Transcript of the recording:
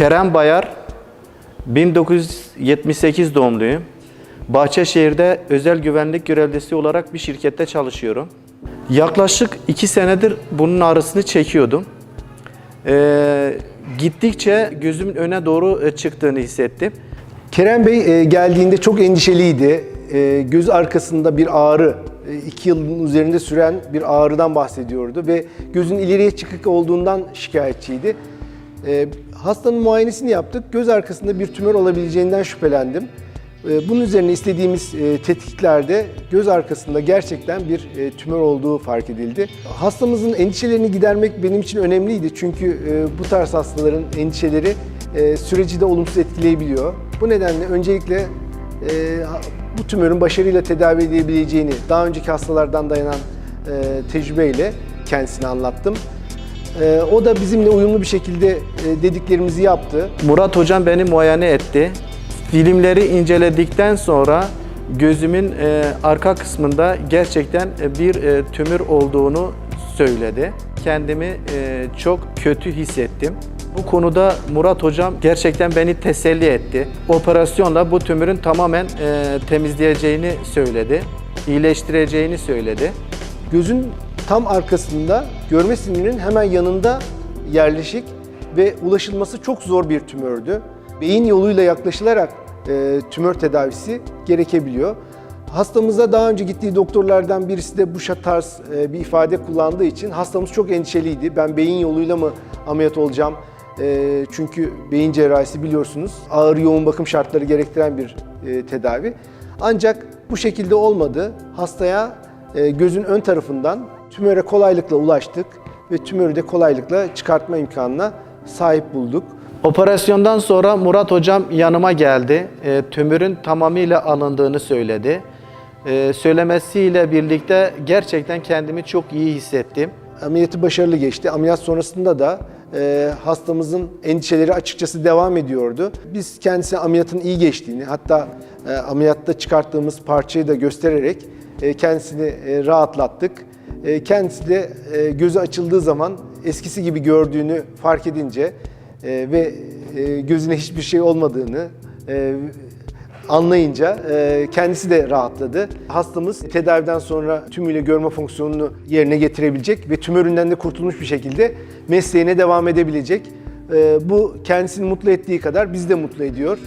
Kerem Bayar, 1978 doğumluyum. Bahçeşehir'de özel güvenlik görevlisi olarak bir şirkette çalışıyorum. Yaklaşık iki senedir bunun ağrısını çekiyordum. Ee, gittikçe gözümün öne doğru e, çıktığını hissettim. Kerem Bey e, geldiğinde çok endişeliydi. E, göz arkasında bir ağrı, iki yılın üzerinde süren bir ağrıdan bahsediyordu ve gözün ileriye çıkık olduğundan şikayetçiydi. E, hastanın muayenesini yaptık. Göz arkasında bir tümör olabileceğinden şüphelendim. E, bunun üzerine istediğimiz e, tetkiklerde göz arkasında gerçekten bir e, tümör olduğu fark edildi. Hastamızın endişelerini gidermek benim için önemliydi. Çünkü e, bu tarz hastaların endişeleri e, süreci de olumsuz etkileyebiliyor. Bu nedenle öncelikle e, bu tümörün başarıyla tedavi edilebileceğini daha önceki hastalardan dayanan e, tecrübeyle kendisine anlattım. E, o da bizimle uyumlu bir şekilde e, dediklerimizi yaptı. Murat hocam beni muayene etti. Filmleri inceledikten sonra gözümün e, arka kısmında gerçekten e, bir e, tümör olduğunu söyledi. Kendimi e, çok kötü hissettim. Bu konuda Murat hocam gerçekten beni teselli etti. Operasyonla bu tümörün tamamen e, temizleyeceğini söyledi. iyileştireceğini söyledi. Gözün tam arkasında görme sinirinin hemen yanında yerleşik ve ulaşılması çok zor bir tümördü. Beyin yoluyla yaklaşılarak e, tümör tedavisi gerekebiliyor. Hastamıza daha önce gittiği doktorlardan birisi de bu tarz e, bir ifade kullandığı için hastamız çok endişeliydi. Ben beyin yoluyla mı ameliyat olacağım? E, çünkü beyin cerrahisi biliyorsunuz ağır yoğun bakım şartları gerektiren bir e, tedavi. Ancak bu şekilde olmadı. Hastaya e, gözün ön tarafından tümöre kolaylıkla ulaştık ve tümörü de kolaylıkla çıkartma imkanına sahip bulduk. Operasyondan sonra Murat hocam yanıma geldi. E, tümörün tamamıyla alındığını söyledi. E, söylemesiyle birlikte gerçekten kendimi çok iyi hissettim. Ameliyatı başarılı geçti. Ameliyat sonrasında da e, hastamızın endişeleri açıkçası devam ediyordu. Biz kendisine ameliyatın iyi geçtiğini, hatta e, ameliyatta çıkarttığımız parçayı da göstererek e, kendisini e, rahatlattık. E, kendisi de e, gözü açıldığı zaman eskisi gibi gördüğünü fark edince e, ve gözüne hiçbir şey olmadığını anlayınca kendisi de rahatladı. Hastamız tedaviden sonra tümüyle görme fonksiyonunu yerine getirebilecek ve tümöründen de kurtulmuş bir şekilde mesleğine devam edebilecek. Bu kendisini mutlu ettiği kadar bizi de mutlu ediyor.